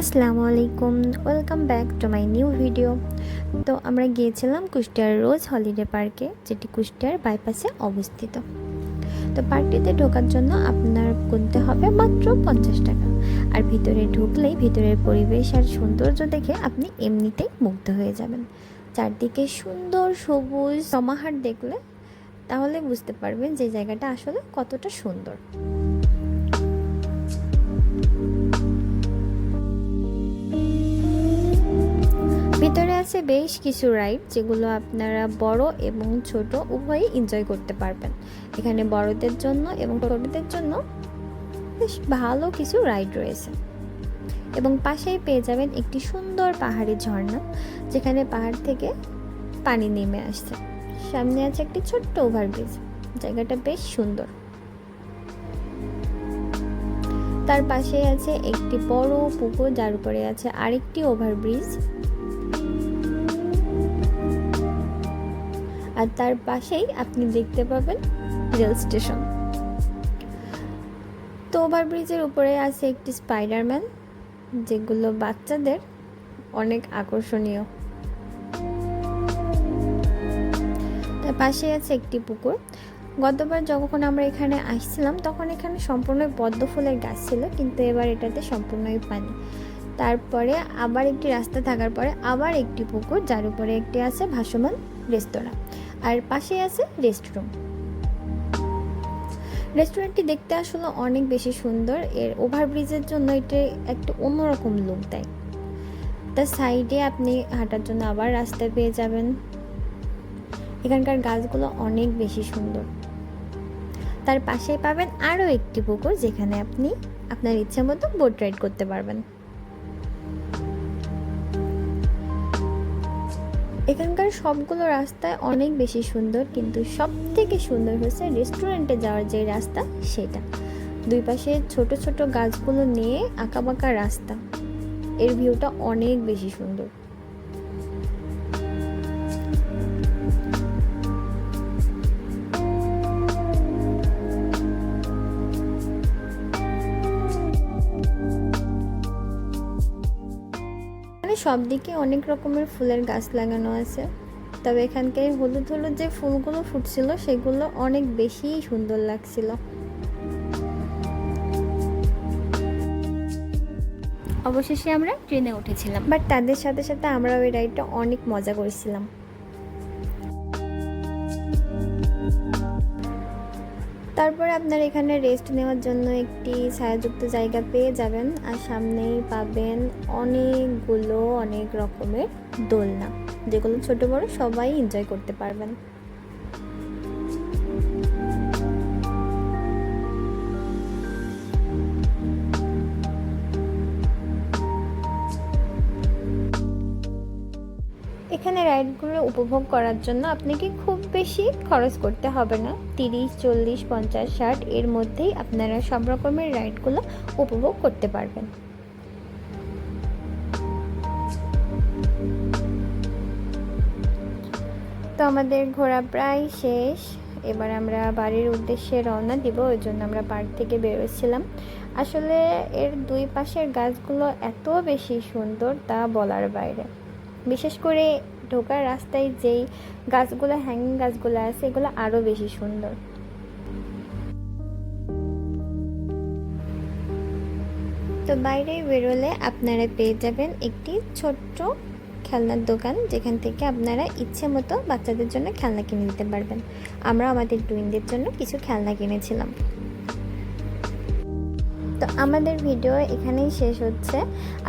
আসসালামু আলাইকুম welcome back to my new video তো আমরা গিয়েছিলাম কুষ্টিয়ার রোজ হলিডে পার্কে, যেটি কুষ্টিয়ার বাইপাসে অবস্থিত। তো পার্কটিতে ঢোকার জন্য আপনার গুনতে হবে মাত্র পঞ্চাশ টাকা। আর ভিতরে ঢুকলেই ভিতরের পরিবেশ আর সৌন্দর্য দেখে আপনি এমনিতেই মুগ্ধ হয়ে যাবেন। চারদিকে সুন্দর সবুজ সমাহার দেখলে তাহলে বুঝতে পারবেন যে জায়গাটা আসলে কতটা সুন্দর। আছে বেশ কিছু রাইড যেগুলো আপনারা বড় এবং ছোট উভয়ই এনজয় করতে পারবেন। এখানে বড়দের জন্য এবং ছোটদের জন্য বেশ ভালো কিছু রাইড রয়েছে। এবং পাশেই পেয়ে যাবেন একটি সুন্দর পাহাড়ি ঝর্ণা, যেখানে পাহাড় থেকে পানি নেমে আসছে। সামনে আছে একটি ছোট্ট ওভারব্রিজ জায়গাটা বেশ সুন্দর। তার পাশেই আছে একটি বড় পুকুর, যার উপরে আছে আরেকটি ওভারব্রিজ আর তার পাশেই আপনি দেখতে পাবেন রেল স্টেশন। তো ওভারব্রিজের উপরে আছে একটি স্পাইডারম্যান, যেগুলো বাচ্চাদের অনেক আকর্ষণীয়। তার পাশে আছে একটি পুকুর। গতবার যখন আমরা এখানে আসছিলাম, তখন এখানে সম্পূর্ণ পদ্ম ফুলের গাছ ছিল, কিন্তু এবার এটাতে সম্পূর্ণই পানি। তারপরে আবার একটি রাস্তা থাকার পরে আবার একটি পুকুর, যার উপরে একটি আছে ভাসমান রেস্তোরাঁ। আর পাশে আছে রেস্টরুম। রেস্টুরেন্টটি দেখতে আসলে অনেক বেশি সুন্দর। এর ওভারব্রিজের জন্য এটা একটা অন্যরকম লুক দেয়। তার সাইডে আপনি হাঁটার জন্য আবার রাস্তা পেয়ে যাবেন। এখানকার গাছগুলো অনেক বেশি সুন্দর। তার পাশে পাবেন আরও একটি পুকুর যেখানে আপনি আপনার ইচ্ছে মতো বোট রাইড করতে পারবেন। এখানকার সবগুলো রাস্তায় অনেক বেশি সুন্দর, কিন্তু সব থেকে সুন্দর হচ্ছে রেস্টুরেন্টে যাওয়ার যে রাস্তা, সেটা। দুই পাশে ছোট ছোট গাছগুলো নিয়ে আঁকাবাঁকা রাস্তা। এর ভিউটা অনেক বেশি সুন্দর। এখানে সব দিকে অনেক রকমের ফুলের গাছ লাগানো আছে। তবে এখানকার হলুদ হলুদ যে ফুলগুলো ফুটছিল সেগুলো অনেক বেশি সুন্দর লাগছিল। অবশেষে আমরা ট্রেনে উঠেছিলাম। বাট তাদের সাথে সাথে আমরা ওই রাইডটা অনেক মজা করেছিলাম। তারপরে আপনার এখানে রেস্ট নেওয়ার জন্য একটি ছায়াযুক্ত জায়গা পেয়ে যাবেন আর সামনেই পাবেন অনেকগুলো অনেক রকমের দোলনা যেগুলো ছোট বড় সবাই এনজয় করতে পারবেন। এখানে রাইডগুলো উপভোগ করার জন্য আপনাকে খুব বেশি খরচ করতে হবে না। তিরিশ, চল্লিশ, পঞ্চাশ, ষাট, এর মধ্যেই আপনারা সব রকমের রাইডগুলো উপভোগ করতে পারবেন। তো আমাদের ঘোরা প্রায় শেষ। এবার আমরা বাড়ির উদ্দেশ্যে রওনা দিব, ওই জন্য আমরা পার্ক থেকে বেরোচ্ছিলাম। আসলে এর দুই পাশের গাছগুলো এত বেশি সুন্দর তা বলার বাইরে। বিশেষ করে ঢোকার রাস্তায় যেই গাছগুলো হ্যাঙ্গিং গাছগুলো আছে, এগুলো আরও বেশি সুন্দর। তো বাইরে বেরোলে আপনারা পেয়ে যাবেন একটি ছোট্ট খেলনার দোকান, যেখান থেকে আপনারা ইচ্ছে মতো বাচ্চাদের জন্য খেলনা কিনে নিতে পারবেন। আমরা আমাদের টুইনদের জন্য কিছু খেলনা কিনেছিলাম। তো আমাদের ভিডিও এখানেই শেষ হচ্ছে।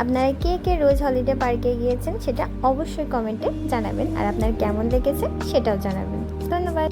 আপনারা কে কে রোজ হলিডে পার্কে গিয়েছেন সেটা অবশ্যই কমেন্টে জানাবেন। আর আপনার কেমন লেগেছে সেটাও জানাবেন। ধন্যবাদ।